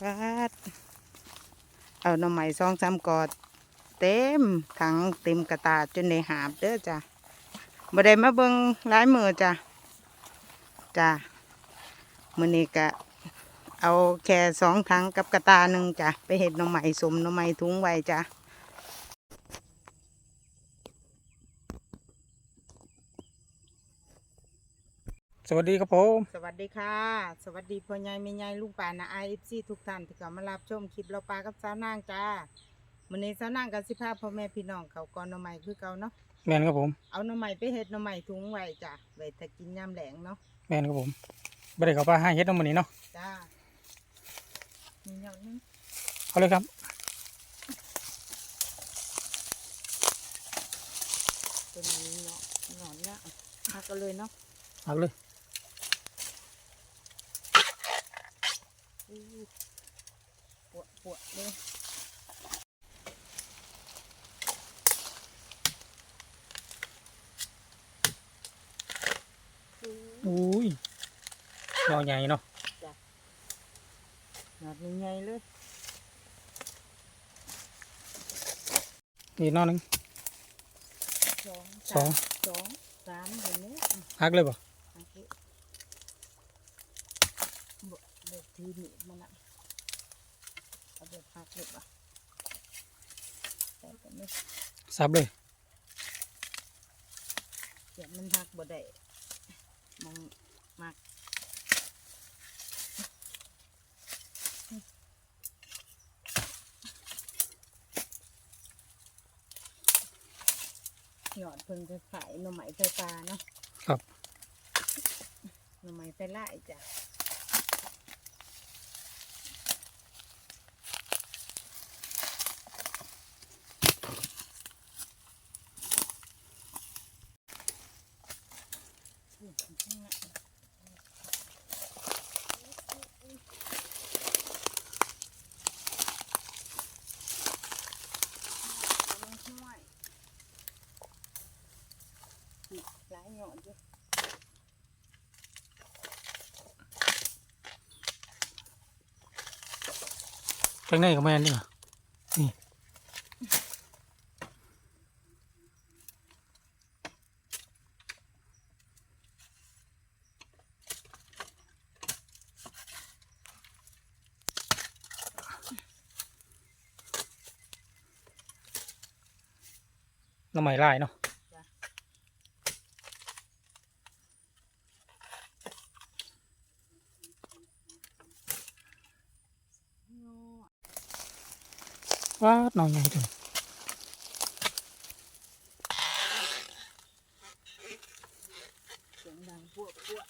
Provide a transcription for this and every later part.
ปาดเอาหน่อไม้ซองซ้ำกอด เต็มถังเต็มกระตาจนในหาบเด้อจ้ะบ่ได้มาเบิ่งหลายมือจ้ะจ้ะมื้อนี้ก็เอาแค่สองถังกับกระตาหนึ่งจ้ะไปเห็ดหน่อไม้สมหน่อไม้ทุงไว้จ้ะ สวัสดีครับผมสวัสดีค่ะ สวัสดีพ่อใหญ่แม่ใหญ่ลุงป่านะไอเอฟซีทุกท่านที่เข้ามารับชมคลิปเราปลากับสาวนางจ้ามื้อนี้สาวนางกับสิพาพ่อแม่พี่น้องเขาก่อนหน่อไม้คือเก่าเนาะแมนครับผมเอาหน่อไม้ไปเฮ็ดหน่อไม้ทุงไว้จ้ะไว้ถ้ากินยามแหลงเนาะแมนครับผมบ่ได้เข้าไปห้าเฮ็ดน้ำมันนี้เนาะจ้ามีหยอดนึงเอาเลยครับตัวนี้เนาะหนอนเนี่ยพักกันเลยเนาะเอาเลย ปวดปวดเลยอุ้ยยอใหญ่เนาะหนอนใหญ่ๆเลย นี่นอนหนึงสองสองสองสามอย่างนี้หักเลยบ่โอเคบเด็กทีนี่มันอะเอาเด็กพักเด็กอะแต่ก็ไม่สับเลยเสียมันพักบ่ได้มองมากหยอดเพิ่งจะขายหน่อไม้ไฟปลาเนาะครับหน่อไม้ไฟไล่จ้ะ หลายหยอดอยู่ข้างในก็แมนนี่ว่ะนี่ น้ำใหม่ลายเนาะว้าดน้องใหญ่จัง เสียงดังพวกพวก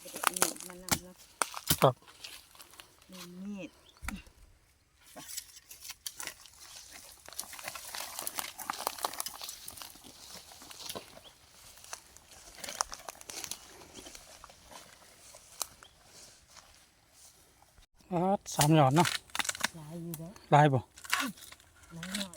เดี๋ยวมีดมานำเนาะ ครับ มีมีด ว้าด สามหยอดเนาะหลายอยู่แล้วลายบ่หลายหยอด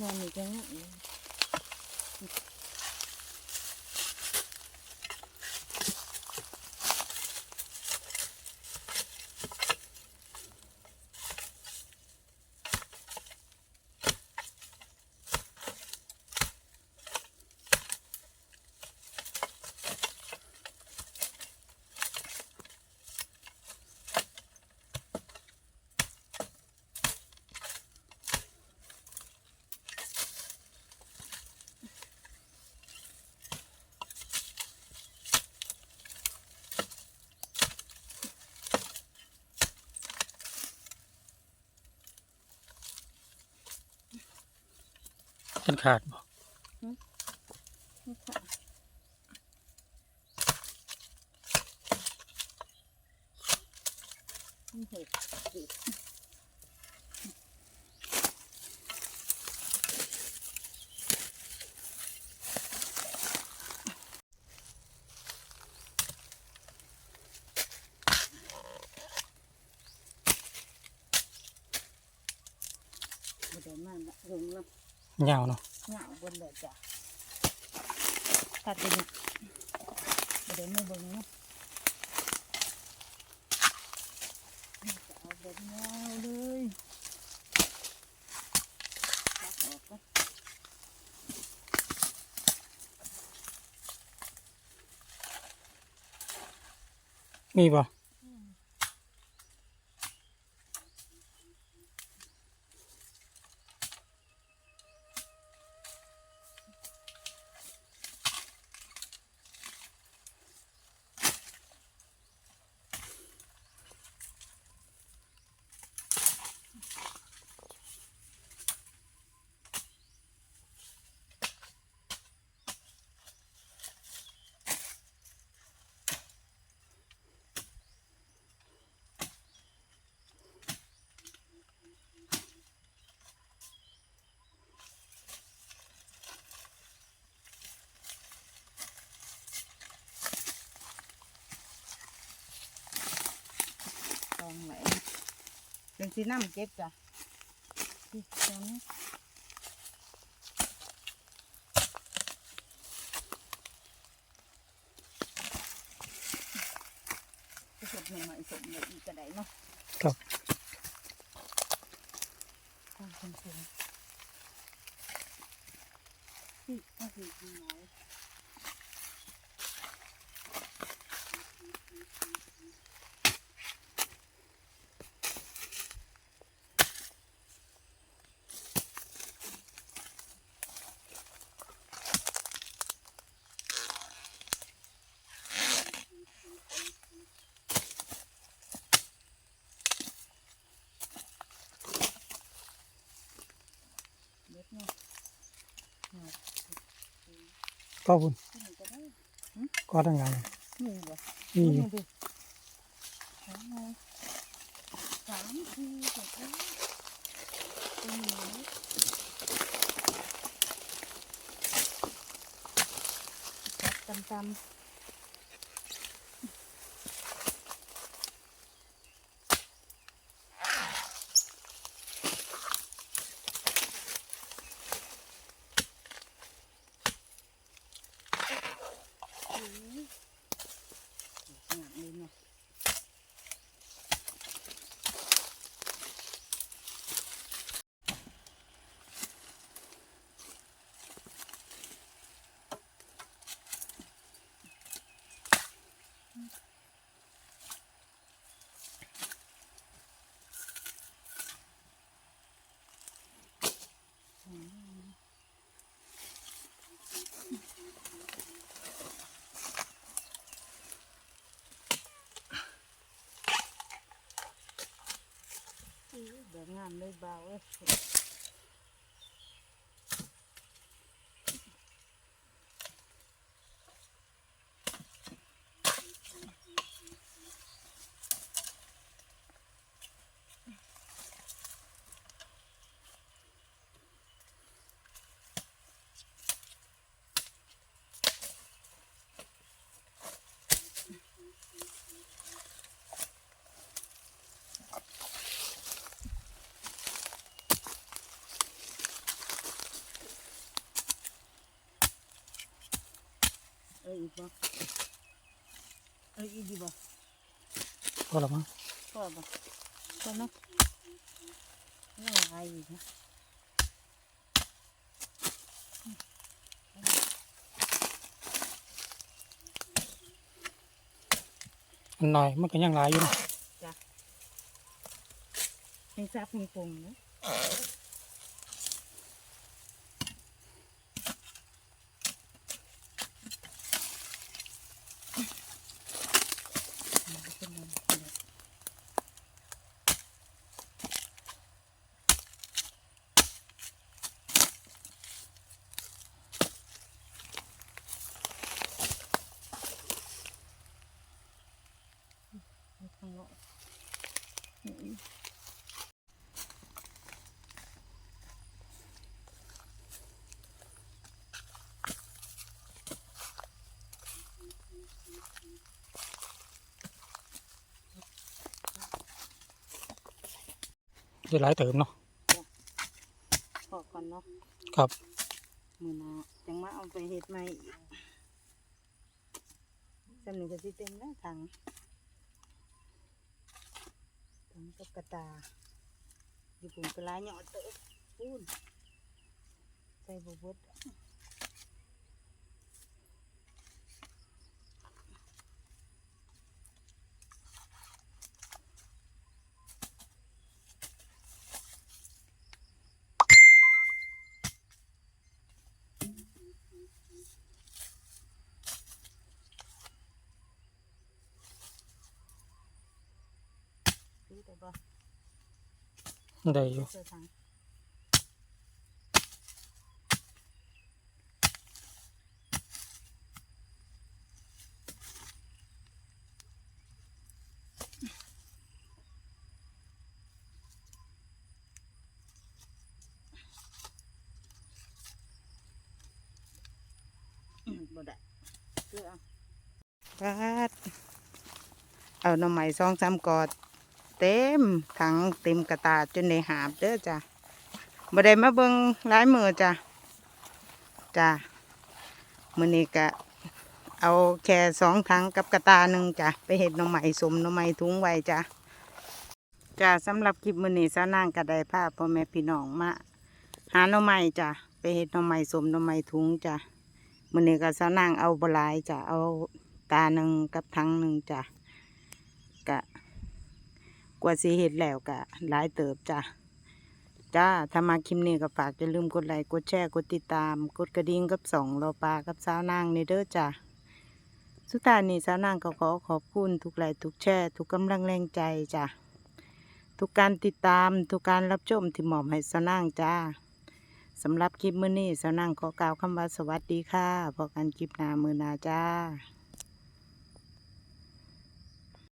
นอนนี่ นขาดบ่เห็ดบ่ได้มาละลงแล้ว ยาวเนาะเหงาบนเลยจ้ะตัดไปนี่บ่ได้มาเบิ่งเนาะจะเอาแบบยาวเลยตัดออกก่อนมีบ่ตองไหน เป็นสีน้ำเก็บจ้ะที่ตรงนี้จะสดหน่อไม้สดเลยอีกกระไดเนาะครับทำเป็นสูงที่ก็คือที่ไหน เล็กเนาะหา ก็บุญก็ทั้งงานนี่บ่มีอยู่ดิสามทีตั้งนี้จับตำๆงามเลยเนาะ อื้อเดี๋ยวงามเลยเบาเอ้ย กบ่เอาอีกดีบ่พอแล้วมั้งพอบ่พอเนาะยังหลายอยู่นะอันหน่อยมันก็ยังหลายอยู่เนาะให้ซับให้ปรุงนะ ข้างนอกอืมได้หลายเติมเนาะพอก่อนเนาะ ครับ มือหนาจังมาเอาไปเห็ดใหม่อีกสำนึกก็สิเต็มแล้วถัง ตุ๊กตาอยู่ปุ่มปลายหยอดเตะปูนใส่บวบด ซื้อแต่บ่ได้อยู่เสื้อถังอืมบ่ได้เสื้อเอาปัดเอาหน่อไม้ซองซ้ำกอด เต็มถังเต็มกระตาจนในหาบเด้อจ้ะบ่ได้มาเบิ่งหลายมือจ้ะจ้ะมื้อนี้ก็เอาแค่สองถังกับกระตาหนึ่งจ้ะไปเห็ดหน่อไม้สมหน่อไม้ทุ้งไว้จ้ะจ้ะสำหรับคลิปมื้อนี้สาวนางก็ได้าพ่อแม่พี่น้องมาหาหน่อไม้จ้ะไปเห็ดหน่อไม้สมหน่อไม้ทุ้งจ้ะมื้อนี้ก็สาวนางเอาบลายจ้ะเอาตาหนึ่งกับถังหนึ่งจ้ะ กว่าสิเห็ดแล้วกะหลายเติบจ้ะจ้าถ้ามาคลิปนี้ก็ฝากอย่าลืมกดไลค์กดแชร์กดติดตาม กดกระดิ่งกับสองรอปลากับสาวนางในเด้อจ้ะสุดท้ายนี้สาวนางก็ขอขอบคุณทุกไลค์ทุกแชร์ทุกกำลังแรงใจจ้ะทุกการติดตามทุกการรับชมที่หมอบให้สาวนางจ้าสำหรับคลิปมื้อนี้สาวนางขอกล่าวคำว่าสวัสดีค่ะพอกันคลิปหน้ามือหนาจ้า